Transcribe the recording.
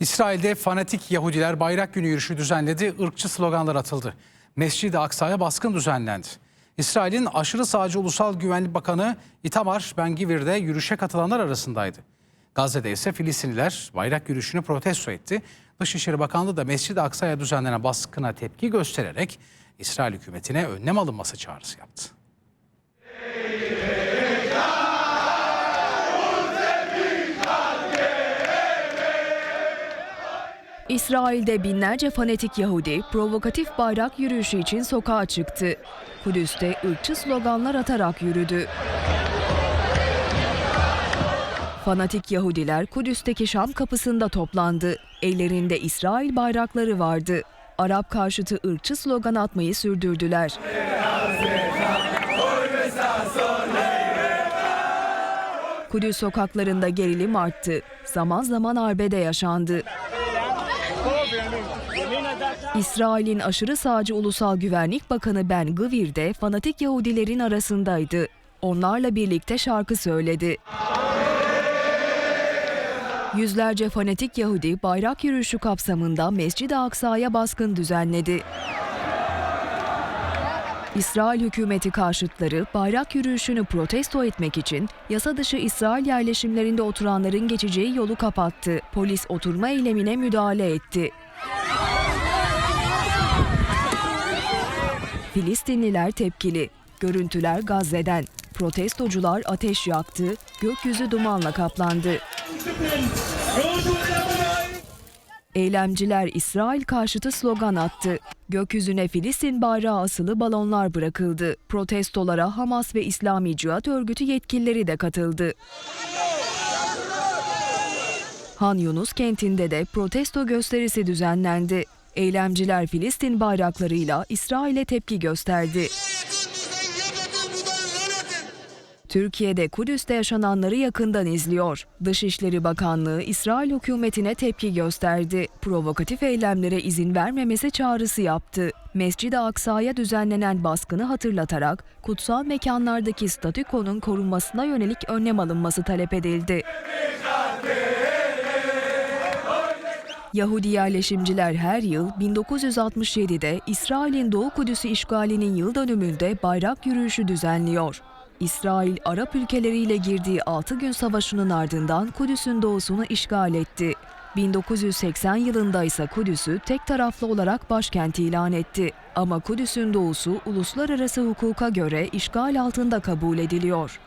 İsrail'de fanatik Yahudiler bayrak günü yürüyüşü düzenledi, ırkçı sloganlar atıldı. Mescid-i Aksa'ya baskın düzenlendi. İsrail'in aşırı sağcı Ulusal Güvenlik Bakanı Itamar Ben-Gvir de yürüyüşe katılanlar arasındaydı. Gazze'de ise Filistinliler bayrak yürüyüşünü protesto etti. Dışişleri Bakanlığı da Mescid-i Aksa'ya düzenlenen baskına tepki göstererek İsrail hükümetine önlem alınması çağrısı yaptı. İsrail'de binlerce fanatik Yahudi provokatif bayrak yürüyüşü için sokağa çıktı. Kudüs'te ırkçı sloganlar atarak yürüdü. Fanatik Yahudiler Kudüs'teki Şam kapısında toplandı. Ellerinde İsrail bayrakları vardı. Arap karşıtı ırkçı slogan atmayı sürdürdüler. Kudüs sokaklarında gerilim arttı. Zaman zaman arbede yaşandı. İsrail'in aşırı sağcı Ulusal Güvenlik Bakanı Ben Gvir de fanatik Yahudilerin arasındaydı. Onlarla birlikte şarkı söyledi. Yüzlerce fanatik Yahudi bayrak yürüyüşü kapsamında Mescid-i Aksa'ya baskın düzenledi. İsrail hükümeti karşıtları bayrak yürüyüşünü protesto etmek için yasa dışı İsrail yerleşimlerinde oturanların geçeceği yolu kapattı. Polis oturma eylemine müdahale etti. Filistinliler tepkili. Görüntüler Gazze'den. Protestocular ateş yaktı, gökyüzü dumanla kaplandı. Eylemciler İsrail karşıtı slogan attı. Gökyüzüne Filistin bayrağı asılı balonlar bırakıldı. Protestolara Hamas ve İslami Cihat Örgütü yetkilileri de katıldı. Han Yunus kentinde de protesto gösterisi düzenlendi. Eylemciler Filistin bayraklarıyla İsrail'e tepki gösterdi. Türkiye'de Kudüs'te yaşananları yakından izliyor. Dışişleri Bakanlığı İsrail hükümetine tepki gösterdi. Provokatif eylemlere izin vermemesi çağrısı yaptı. Mescid-i Aksa'ya düzenlenen baskını hatırlatarak kutsal mekanlardaki statükonun korunmasına yönelik önlem alınması talep edildi. Yahudi yerleşimciler her yıl 1967'de İsrail'in Doğu Kudüs'ü işgalinin yıl dönümünde bayrak yürüyüşü düzenliyor. İsrail, Arap ülkeleriyle girdiği 6 gün savaşının ardından Kudüs'ün doğusunu işgal etti. 1980 yılında ise Kudüs'ü tek taraflı olarak başkent ilan etti. Ama Kudüs'ün doğusu uluslararası hukuka göre işgal altında kabul ediliyor.